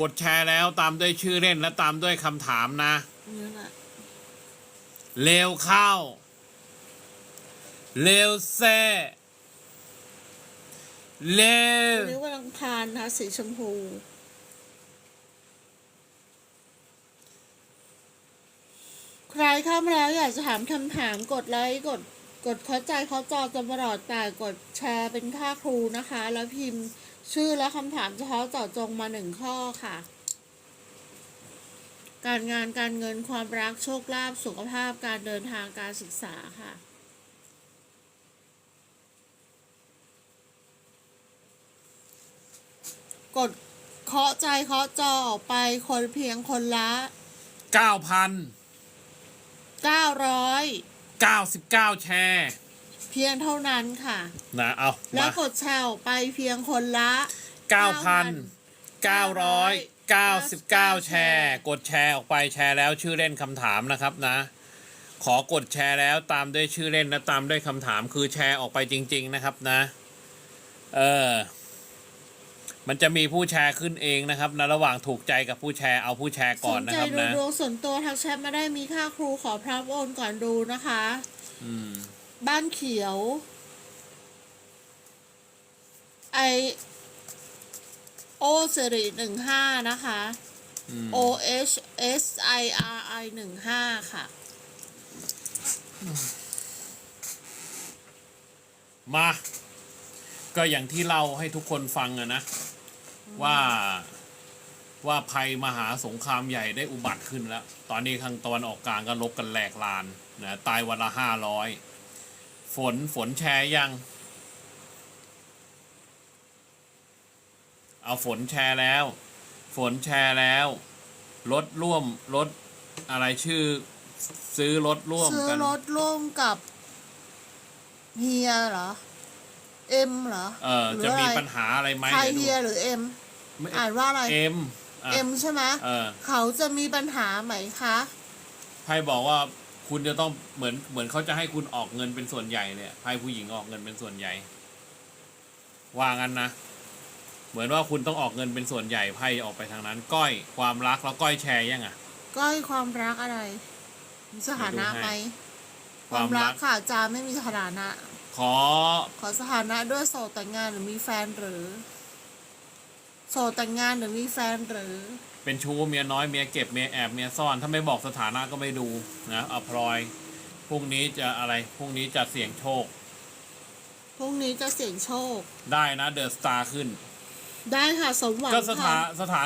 กดแชร์แล้วตามด้วยชื่อเล่นและตามด้วยคำถามนะนี่แหละเร็วเข้า เร็วแซ่เร็ววันนี้วันอังคารนะคะสีชมพู ใครเข้ามาแล้วอยากจะถามคำถามกดไลค์กด กดเข้าใจเขาจอจำตลอดแต่กดแชร์เป็นค่าครูนะคะ แล้วพิมพ์ชื่อและคำถามเฉพาะเจาะจงมาหนึ่งข้อค่ะ การงานการเงินความรักโชคลาภสุขภาพการเดินทางการศึกษาค่ะกดเคาะใจเคาะจอออกไปคนเพียงคนละเก้าพัน900 เก้าสิบเก้าแชร์ เพียงเท่านั้นค่ะ นะเอาแล้วมากดแชร์ออกไปเพียงคนละเก้าพันเก้าร้อยเก้าสิบเก้าแชร์ กดแชร์ออกไปแชร์แล้วชื่อเล่นคำถามนะครับนะ ขอกดแชร์แล้วตามด้วยชื่อเล่นและตามด้วยคำถามคือแชร์ออกไปจริง ๆ นะครับนะ เออ มันจะมีผู้แชร์ขึ้นเองนะครับนะระหว่างถูกใจกับผู้แชร์เอาผู้แชร์สก่อนนนะใจครับดูนะดวงส่วนตัวทักแชทมาได้มีค่าครูขอพรับโอนก่อนดูนะคะ อืม บ้านเขียว ไอโอสิริหนึ่งห้านะคะ อืม O H S I R I หนึ่งห้าค่ะ มา ก็อย่างที่เล่าให้ทุกคนฟังอะนะ ว่าว่าภัยมหาสงครามใหญ่ได้อุบัติขึ้นแล้ว ตอนนี้ทางตะวันออกกลางก็ลบกันแหลกลานนะตายวันละห้าร้อยฝนฝนแชร์ยัง เอาฝนแชร์แล้ว ฝนแชร์แล้วรถร่วมรถอะไรชื่อ ซื้อรถร่วมซื้อกันรถร่วมกับเฮียเหรอ เอ็มเหรอเออหรืจะอมีอะไรปัญหาอะไรไหมใครดี๋วดูเฮียหรือเอ็มไม่อ่านว่าอะไรเอ็มอะเอ็มใช่ไหมเออเขาจะมีปัญหาไหมคะไพ่บอกว่าคุณจะต้องเหมือนเหมือนเขาจะให้คุณออกเงินเป็นส่วนใหญ่เลยไพ่ผู้หญิงออกเงินเป็นส่วนใหญ่ว่างั้นนะ เหมือนว่าคุณต้องออกเงินเป็นส่วนใหญ่ไพ่ออกไปทางนั้น ก้อยความรักแล้วก้อยแชร์ยังอะ ก้อยความรักอะไรมีสถานะเดี๋ยวดูให้ไหมคาวความมรัรักกค่ะจาไม่มีสถานะ ขอ ขอสถานะด้วยโสดแต่งงานหรือมีแฟนหรือ โสดแต่งงานหรือมีแฟนหรือ เป็นชู้เมียน้อยเมียเก็บเมียแอบเมียซ่อน ถ้าไม่บอกสถานะก็ไม่ดูนะเอาพลอยพรุ่งนี้จะอะไรพรุ่งนี้จะเสี่ยงโชคพรุ่งนี้จะเสี่ยงโชค ได้นะเดอะสตาร์ขึ้น ได้ค่ะสมหวังก็สถาค่ะ สถาน